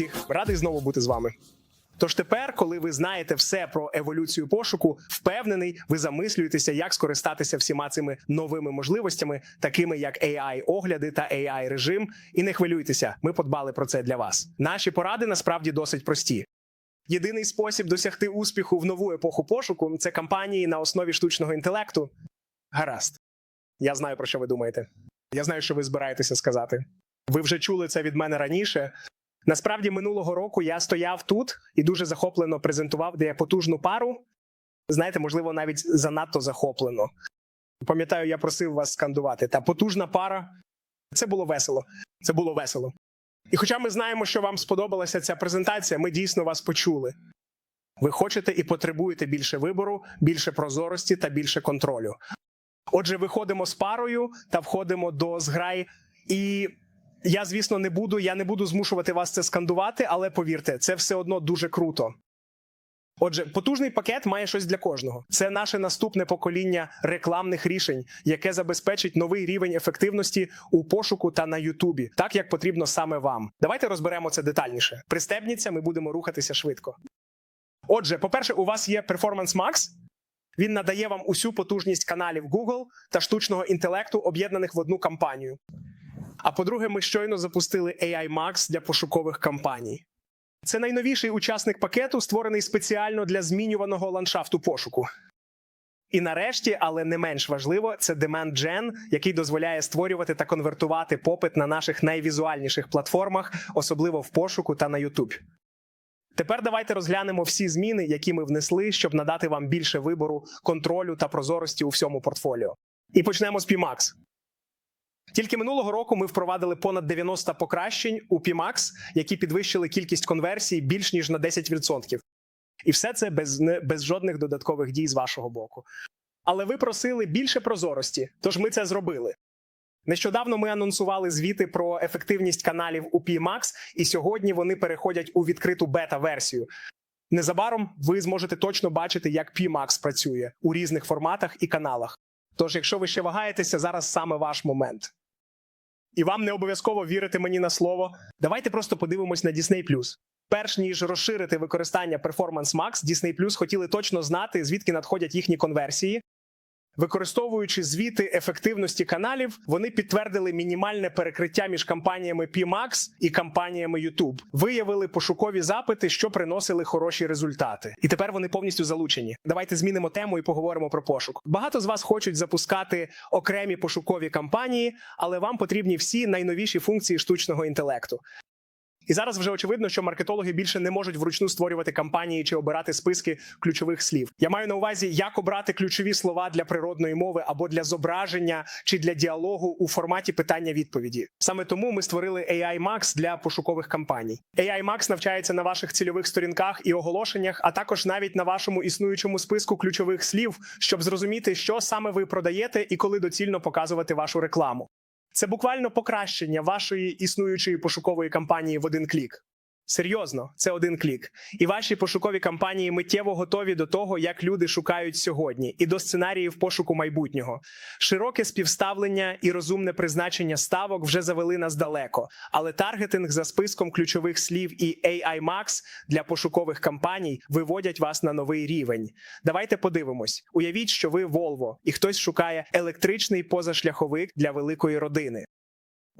всіх, радий знову бути з вами. Тож тепер, коли ви знаєте все про еволюцію пошуку, впевнений, ви замислюєтеся, як скористатися всіма цими новими можливостями, такими як ai огляди та ai режим. І не хвилюйтеся, ми подбали про це для вас. Наші поради насправді досить прості. Єдиний спосіб досягти успіху в нову епоху пошуку це кампанії на основі штучного інтелекту. Гаразд. Я знаю, про що ви думаєте. Я знаю, що ви збираєтеся сказати. Ви вже чули це від мене раніше. Насправді, минулого року я стояв тут і дуже захоплено презентував, де я потужну пару. Знаєте, можливо, навіть занадто захоплено. Пам'ятаю, я просив вас скандувати. Та потужна пара. Це було весело. Це було весело. І хоча ми знаємо, що вам сподобалася ця презентація, ми дійсно вас почули. Ви хочете і потребуєте більше вибору, більше прозорості та більше контролю. Отже, виходимо з парою та входимо до зграй. І я, звісно, не буду, я не буду змушувати вас це скандувати, але повірте, це все одно дуже круто. Отже, потужний пакет має щось для кожного. Це наше наступне покоління рекламних рішень, яке забезпечить новий рівень ефективності у пошуку та на Ютубі, так як потрібно саме вам. Давайте розберемо це детальніше. Пристебніться, ми будемо рухатися швидко. Отже, по-перше, у вас є Performance Max. Він надає вам усю потужність каналів Google та штучного інтелекту, об'єднаних в одну кампанію. А по-друге, ми щойно запустили AI Max для пошукових кампаній. Це найновіший учасник пакету, створений спеціально для змінюваного ландшафту пошуку. І нарешті, але не менш важливо, це Demand Gen, який дозволяє створювати та конвертувати попит на наших найвізуальніших платформах, особливо в пошуку та на YouTube. Тепер давайте розглянемо всі зміни, які ми внесли, щоб надати вам більше вибору, контролю та прозорості у всьому портфоліо. І почнемо з PMAX. Тільки минулого року ми впровадили понад 90 покращень у PMAX, які підвищили кількість конверсій більш ніж на 10%. І все це без, без жодних додаткових дій з вашого боку. Але ви просили більше прозорості, тож ми це зробили. Нещодавно ми анонсували звіти про ефективність каналів у PMAX, і сьогодні вони переходять у відкриту бета-версію. Незабаром ви зможете точно бачити, як PMAX працює у різних форматах і каналах. Тож, якщо ви ще вагаєтеся, зараз саме ваш момент. І вам не обов'язково вірити мені на слово. Давайте просто подивимось на Disney+. Перш ніж розширити використання Performance Max, Disney хотіли точно знати, звідки надходять їхні конверсії. Використовуючи звіти ефективності каналів, вони підтвердили мінімальне перекриття між кампаніями PMAX і кампаніями YouTube. Виявили пошукові запити, що приносили хороші результати. І тепер вони повністю залучені. Давайте змінимо тему і поговоримо про пошук. Багато з вас хочуть запускати окремі пошукові кампанії, але вам потрібні всі найновіші функції штучного інтелекту. І зараз вже очевидно, що маркетологи більше не можуть вручну створювати кампанії чи обирати списки ключових слів. Я маю на увазі, як обрати ключові слова для природної мови або для зображення чи для діалогу у форматі питання-відповіді. Саме тому ми створили AI Max для пошукових кампаній. AI Max навчається на ваших цільових сторінках і оголошеннях, а також навіть на вашому існуючому списку ключових слів, щоб зрозуміти, що саме ви продаєте і коли доцільно показувати вашу рекламу. Це буквально покращення вашої існуючої пошукової кампанії в один клік. Серйозно, це один клік. І ваші пошукові кампанії миттєво готові до того, як люди шукають сьогодні, і до сценаріїв пошуку майбутнього. Широке співставлення і розумне призначення ставок вже завели нас далеко, але таргетинг за списком ключових слів і AI Max для пошукових кампаній виводять вас на новий рівень. Давайте подивимось. Уявіть, що ви Volvo, і хтось шукає електричний позашляховик для великої родини.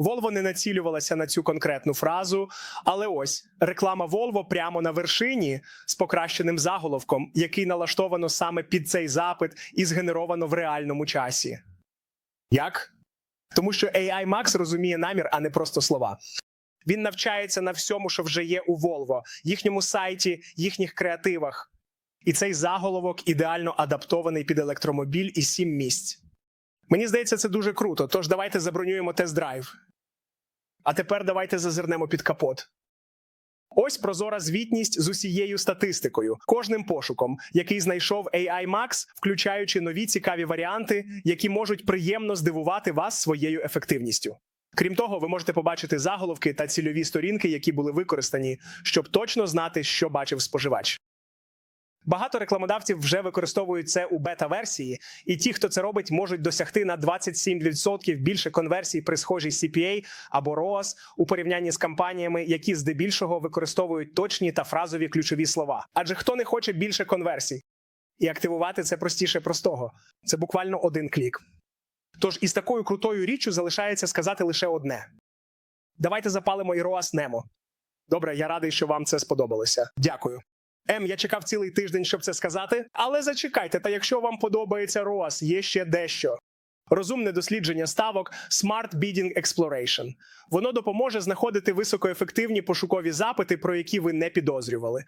Volvo не націлювалася на цю конкретну фразу, але ось реклама Volvo прямо на вершині з покращеним заголовком, який налаштовано саме під цей запит і згенеровано в реальному часі. Як? Тому що AI Max розуміє намір, а не просто слова. Він навчається на всьому, що вже є у Volvo, їхньому сайті, їхніх креативах. І цей заголовок ідеально адаптований під електромобіль і сім місць. Мені здається, це дуже круто. Тож давайте забронюємо тест-драйв. А тепер давайте зазирнемо під капот. Ось прозора звітність з усією статистикою, кожним пошуком, який знайшов AI Max, включаючи нові цікаві варіанти, які можуть приємно здивувати вас своєю ефективністю. Крім того, ви можете побачити заголовки та цільові сторінки, які були використані, щоб точно знати, що бачив споживач. Багато рекламодавців вже використовують це у бета-версії, і ті, хто це робить, можуть досягти на 27% більше конверсій при схожій CPA або ROAS у порівнянні з кампаніями, які здебільшого використовують точні та фразові ключові слова. Адже хто не хоче більше конверсій? І активувати це простіше простого. Це буквально один клік. Тож із такою крутою річчю залишається сказати лише одне: давайте запалимо і ROAS Nemo. Добре, я радий, що вам це сподобалося. Дякую. М, я чекав цілий тиждень, щоб це сказати. Але зачекайте, та якщо вам подобається ROAS, є ще дещо. Розумне дослідження ставок Smart Bidding Exploration. Воно допоможе знаходити високоефективні пошукові запити, про які ви не підозрювали.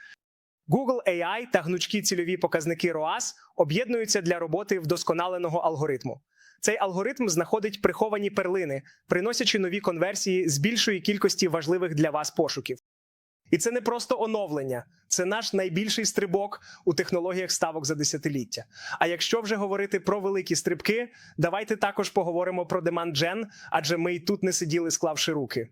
Google AI та гнучкі цільові показники ROAS об'єднуються для роботи вдосконаленого алгоритму. Цей алгоритм знаходить приховані перлини, приносячи нові конверсії з більшої кількості важливих для вас пошуків. І це не просто оновлення, це наш найбільший стрибок у технологіях ставок за десятиліття. А якщо вже говорити про великі стрибки, давайте також поговоримо про Demand Gen, адже ми й тут не сиділи, склавши руки.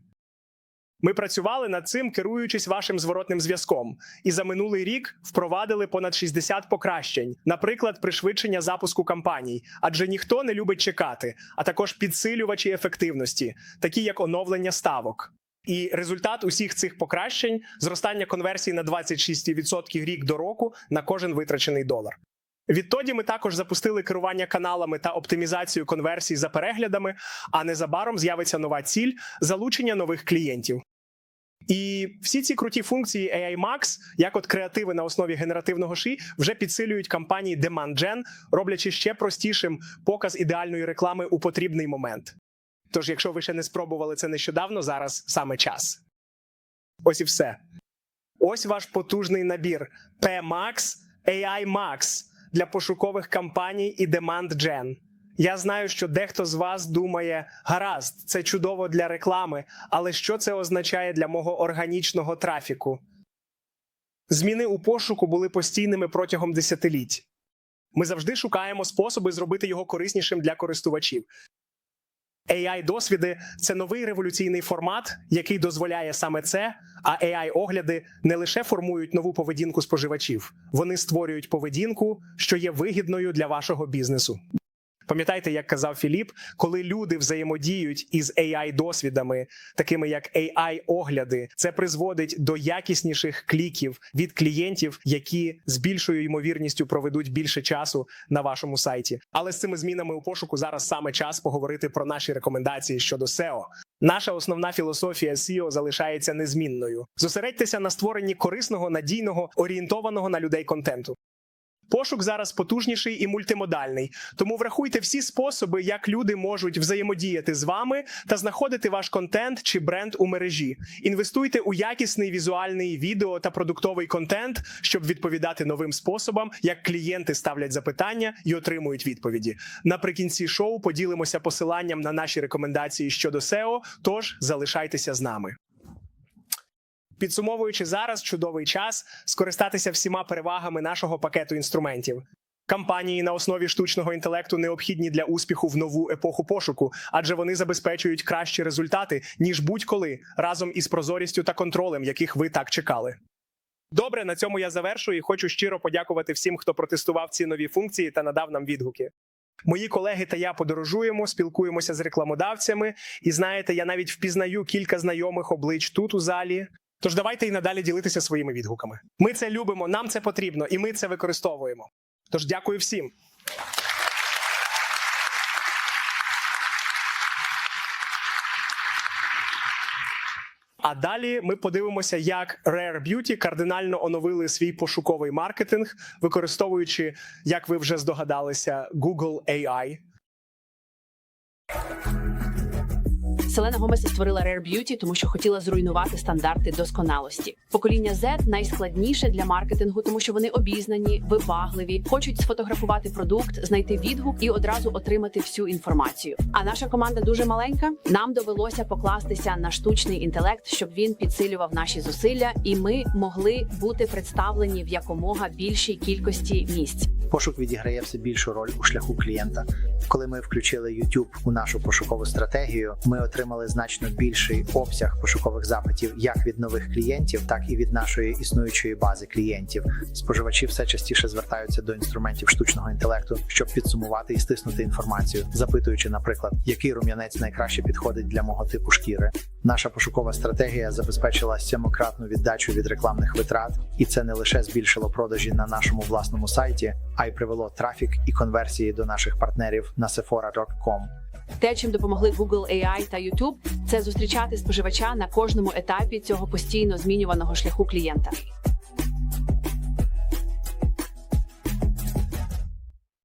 Ми працювали над цим, керуючись вашим зворотним зв'язком, і за минулий рік впровадили понад 60 покращень, наприклад, пришвидшення запуску кампаній, адже ніхто не любить чекати, а також підсилювачі ефективності, такі як оновлення ставок. І результат усіх цих покращень зростання конверсій на 26% рік до року на кожен витрачений долар. Відтоді ми також запустили керування каналами та оптимізацію конверсій за переглядами, а незабаром з'явиться нова ціль залучення нових клієнтів. І всі ці круті функції AI Max, як от креативи на основі генеративного ши, вже підсилюють кампанії Demand Gen, роблячи ще простішим показ ідеальної реклами у потрібний момент. Тож, якщо ви ще не спробували це нещодавно, зараз саме час. Ось і все. Ось ваш потужний набір P-Max, AI Max для пошукових кампаній і Demand Gen. Я знаю, що дехто з вас думає, гаразд, це чудово для реклами, але що це означає для мого органічного трафіку? Зміни у пошуку були постійними протягом десятиліть. Ми завжди шукаємо способи зробити його кориснішим для користувачів. AI досвіди це новий революційний формат, який дозволяє саме це. А AI огляди не лише формують нову поведінку споживачів, вони створюють поведінку, що є вигідною для вашого бізнесу. Пам'ятайте, як казав Філіп, коли люди взаємодіють із ai досвідами, такими як ai огляди це призводить до якісніших кліків від клієнтів, які з більшою ймовірністю проведуть більше часу на вашому сайті. Але з цими змінами у пошуку зараз саме час поговорити про наші рекомендації щодо SEO. Наша основна філософія SEO залишається незмінною. Зосередьтеся на створенні корисного, надійного, орієнтованого на людей контенту. Пошук зараз потужніший і мультимодальний, тому врахуйте всі способи, як люди можуть взаємодіяти з вами та знаходити ваш контент чи бренд у мережі. Інвестуйте у якісний візуальний відео та продуктовий контент, щоб відповідати новим способам, як клієнти ставлять запитання і отримують відповіді. Наприкінці шоу поділимося посиланням на наші рекомендації щодо SEO, Тож залишайтеся з нами. Підсумовуючи зараз чудовий час скористатися всіма перевагами нашого пакету інструментів. Кампанії на основі штучного інтелекту необхідні для успіху в нову епоху пошуку, адже вони забезпечують кращі результати ніж будь-коли разом із прозорістю та контролем, яких ви так чекали. Добре, на цьому я завершую і хочу щиро подякувати всім, хто протестував ці нові функції та надав нам відгуки. Мої колеги та я подорожуємо, спілкуємося з рекламодавцями, і знаєте, я навіть впізнаю кілька знайомих облич тут у залі. Тож давайте і надалі ділитися своїми відгуками. Ми це любимо, нам це потрібно, і ми це використовуємо. Тож дякую всім. А далі ми подивимося, як Rare Beauty кардинально оновили свій пошуковий маркетинг, використовуючи, як ви вже здогадалися, Google AI. Селена Гомес створила Rare Beauty, тому що хотіла зруйнувати стандарти досконалості. Покоління Z найскладніше для маркетингу, тому що вони обізнані, вибагливі, хочуть сфотографувати продукт, знайти відгук і одразу отримати всю інформацію. А наша команда дуже маленька. Нам довелося покластися на штучний інтелект, щоб він підсилював наші зусилля, і ми могли бути представлені в якомога більшій кількості місць. Пошук відіграє все більшу роль у шляху клієнта. Коли ми включили YouTube у нашу пошукову стратегію, ми отримали отримали значно більший обсяг пошукових запитів як від нових клієнтів, так і від нашої існуючої бази клієнтів. Споживачі все частіше звертаються до інструментів штучного інтелекту, щоб підсумувати і стиснути інформацію, запитуючи, наприклад, який рум'янець найкраще підходить для мого типу шкіри. Наша пошукова стратегія забезпечила сьомократну віддачу від рекламних витрат, і це не лише збільшило продажі на нашому власному сайті, а й привело трафік і конверсії до наших партнерів на Sephora.com. Те, чим допомогли Google AI та YouTube, це зустрічати споживача на кожному етапі цього постійно змінюваного шляху клієнта.